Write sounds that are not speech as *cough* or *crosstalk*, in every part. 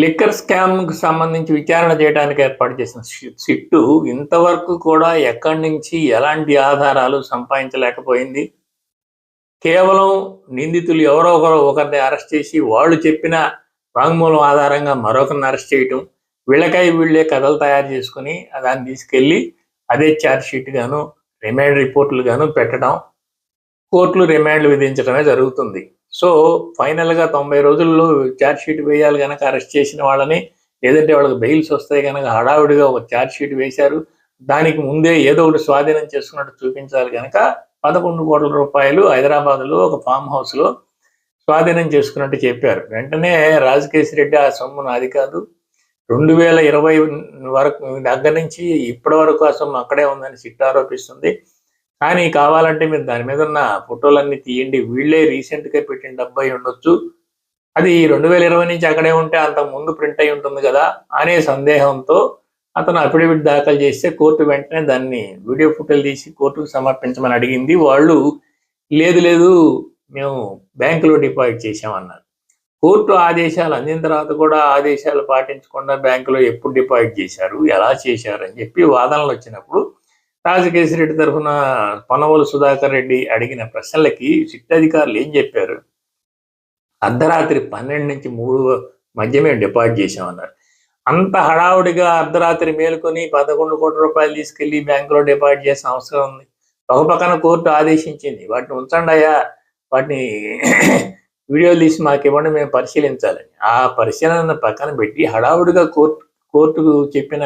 Liquor స్కామ్కు సంబంధించి విచారణ చేయడానికి ఏర్పాటు చేసిన సిట్టు ఇంతవరకు కూడా ఎక్కడి నుంచి ఎలాంటి ఆధారాలు సంపాదించలేకపోయింది. కేవలం నిందితులు ఎవరో ఒకరు ఒకరిని అరెస్ట్ చేసి వాళ్ళు చెప్పిన వాంగ్మూలం ఆధారంగా మరొకరిని అరెస్ట్ చేయటం వీళ్ళకై వీళ్ళే కథలు తయారు చేసుకుని దాన్ని తీసుకెళ్ళి అదే ఛార్జ్షీట్ గాను రిమాండ్ రిపోర్ట్లు గాను పెట్టడం కోర్టులు రిమాండ్లు విధించడమే జరుగుతుంది. సో ఫైనల్గా తొంభై రోజుల్లో ఛార్జ్ షీట్ వేయాలి కనుక అరెస్ట్ చేసిన వాళ్ళని ఏదంటే వాళ్ళకి బెయిల్స్ వస్తాయి కనుక హడావుడిగా ఒక ఛార్జ్ షీట్ వేశారు దానికి ముందే ఏదో ఒకటి స్వాధీనం చేసుకున్నట్టు చూపించాలి కనుక పదకొండు కోట్ల రూపాయలు హైదరాబాద్లో ఒక ఫామ్ హౌస్లో స్వాధీనం చేసుకున్నట్టు చెప్పారు. వెంటనే రాజకేశ్ రెడ్డి ఆ సొమ్ము నాది కాదు రెండు వేల ఇరవై వరకు దగ్గర నుంచి ఇప్పటి వరకు ఆ సొమ్ము అక్కడే ఉందని సిట్ ఆరోపిస్తుంది. కానీ కావాలంటే మీరు దాని మీద ఉన్న ఫోటోలన్నీ తీయండి. వీళ్ళే రీసెంట్గా పెట్టిన డబ్బై ఉండొచ్చు. అది రెండు వేల ఇరవై నుంచి అక్కడే ఉంటే అంత ముందు ప్రింట్ అయి ఉంటుంది కదా అనే సందేహంతో అతను అఫిడవిట్ దాఖలు చేస్తే కోర్టు వెంటనే దాన్ని వీడియో ఫోటోలు తీసి కోర్టుకు సమర్పించమని అడిగింది. వాళ్ళు లేదు లేదు మేము బ్యాంకులో డిపాజిట్ చేసామన్నారు కోర్టు ఆదేశాలు అందిన తర్వాత కూడా ఆదేశాలు పాటించకుండా బ్యాంకులో ఎప్పుడు డిపాజిట్ చేశారు ఎలా చేశారు అని చెప్పి వాదనలు వచ్చినప్పుడు రాజకేశ్ రెడ్డి తరఫున పొనవోలు సుధాకర్ రెడ్డి అడిగిన ప్రశ్నలకి సిట్ అధికారులు ఏం చెప్పారు? అర్ధరాత్రి పన్నెండు నుంచి మూడు మధ్య మేము డిపాజిట్ చేసామన్నారు అంత హడావుడిగా అర్ధరాత్రి మేలుకొని పదకొండు కోట్ల రూపాయలు తీసుకెళ్ళి బ్యాంకులో డిపాజిట్ చేసిన అవసరం ఉంది. ఒక పక్కన కోర్టు ఆదేశించింది. వాటిని ఉంచండి అయ్యా. వాటిని వీడియోలు తీసి మాకు ఇవ్వండి మేము పరిశీలించాలని. ఆ పరిశీలన పక్కన పెట్టి హడావుడిగా కోర్టు కోర్టుకు చెప్పిన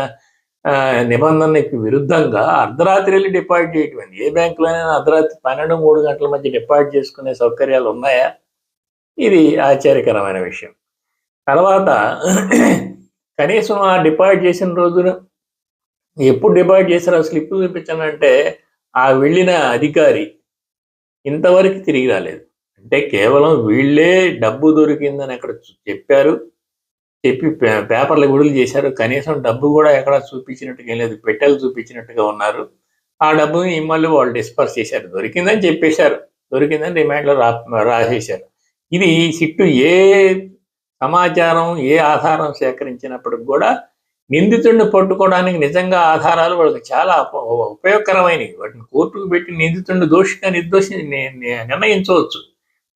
నిబంధనకి విరుద్ధంగా అర్ధరాత్రి వెళ్ళి డిపాజిట్ చేయటం ఏ బ్యాంకులోనైనా అర్ధరాత్రి పన్నెండు మూడు గంటల మధ్య డిపాజిట్ చేసుకునే సౌకర్యాలు ఉన్నాయా? ఇది ఆశ్చర్యకరమైన విషయం. తర్వాత *clears throat* కనీసం ఆ డిపాజిట్ చేసిన రోజున ఎప్పుడు డిపాజిట్ చేశారో? స్లిప్ చూపించానంటే ఆ వెళ్ళిన అధికారి ఇంతవరకు తిరిగి రాలేదు. అంటే కేవలం వీళ్ళే డబ్బు దొరికిందని అక్కడ చెప్పారు. చెప్పి పే- పేపర్లు విడుదల చేశారు. కనీసం డబ్బు కూడా ఎక్కడ చూపించినట్టుగా లేదు. పెట్టెలు చూపించినట్టుగా ఉన్నారు. ఆ డబ్బుని మళ్ళీ వాళ్ళు డిస్పర్స్ చేశారు. దొరికిందని చెప్పేశారు. దొరికిందని రిమాండ్లో రా రాసేశారు. ఇది సిట్టు ఏ సమాచారం ఏ ఆధారం సేకరించినప్పటికి కూడా నిందితుడిని పట్టుకోవడానికి నిజంగా ఆధారాలు వాళ్ళకి చాలా ఉపయోగకరమైనవి. వాటిని కోర్టుకు పెట్టి నిందితుడిని దోషిగా నిర్దోషి నిర్ణయించవచ్చు.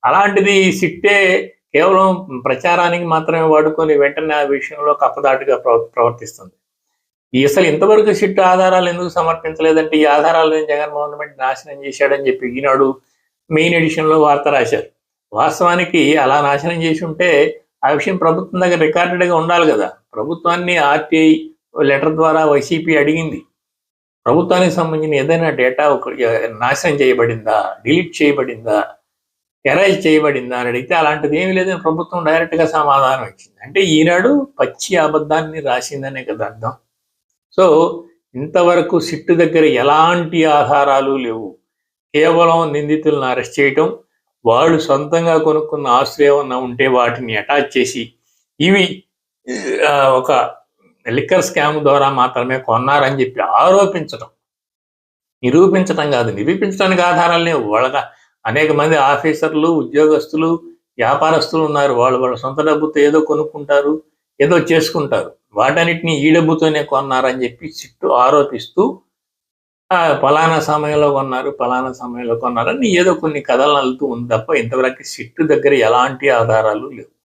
అలాంటిది సిట్టే కేవలం ప్రచారానికి మాత్రమే వాడుకొని వెంటనే ఆ విషయంలో కప్పదాటుగా ప్రవర్తిస్తుంది. ఈ అసలు ఇంతవరకు సిట్టు ఆధారాలు ఎందుకు సమర్పించలేదంటే ఈ ఆధారాలను జగన్మోహన్ రెడ్డి నాశనం చేశాడని చెప్పి ఈనాడు మెయిన్ ఎడిషన్లో వార్త రాశారు. వాస్తవానికి అలా నాశనం చేసి ఉంటే ఆ విషయం ప్రభుత్వం దగ్గర రికార్డెడ్గా ఉండాలి కదా. ప్రభుత్వాన్ని ఆర్టీఐ లెటర్ ద్వారా వైసీపీ అడిగింది. ప్రభుత్వానికి సంబంధించిన ఏదైనా డేటా ఒక నాశనం చేయబడిందా డిలీట్ చేయబడిందా ఎరైజ్ చేయబడిందా అని అడిగితే అలాంటిది ఏమీ లేదని ప్రభుత్వం డైరెక్ట్గా సమాధానం ఇచ్చింది. అంటే ఈనాడు పచ్చి అబద్ధాన్ని రాసిందనే కదా అర్థం. సో ఇంతవరకు సిట్టు దగ్గర ఎలాంటి ఆధారాలు లేవు. కేవలం నిందితులను అరెస్ట్ చేయటం వాళ్ళు సొంతంగా కొనుక్కున్న ఆస్తులు ఏమన్నా ఉంటే వాటిని అటాచ్ చేసి ఇవి ఒక లిక్కర్ స్కామ్ ద్వారా మాత్రమే కొన్నారని చెప్పి ఆరోపించడం నిరూపించడం కాదు. నిరూపించడానికి ఆధారాలు లేవు. వాళ్ళ అనేక మంది ఆఫీసర్లు ఉద్యోగస్తులు వ్యాపారస్తులు ఉన్నారు. వాళ్ళు వాళ్ళ సొంత డబ్బుతో ఏదో కొనుక్కుంటారు ఏదో చేసుకుంటారు. వాటన్నిటిని ఈ డబ్బుతోనే కొన్నారని చెప్పి సిట్టు ఆరోపిస్తూ ఫలానా సమయంలో కొన్నారు ఫలానా సమయంలో కొన్నారని ఏదో కొన్ని కథలు నలుతూ ఉంది తప్ప ఇంతవరకు సిట్టు దగ్గర ఎలాంటి ఆధారాలు లేవు.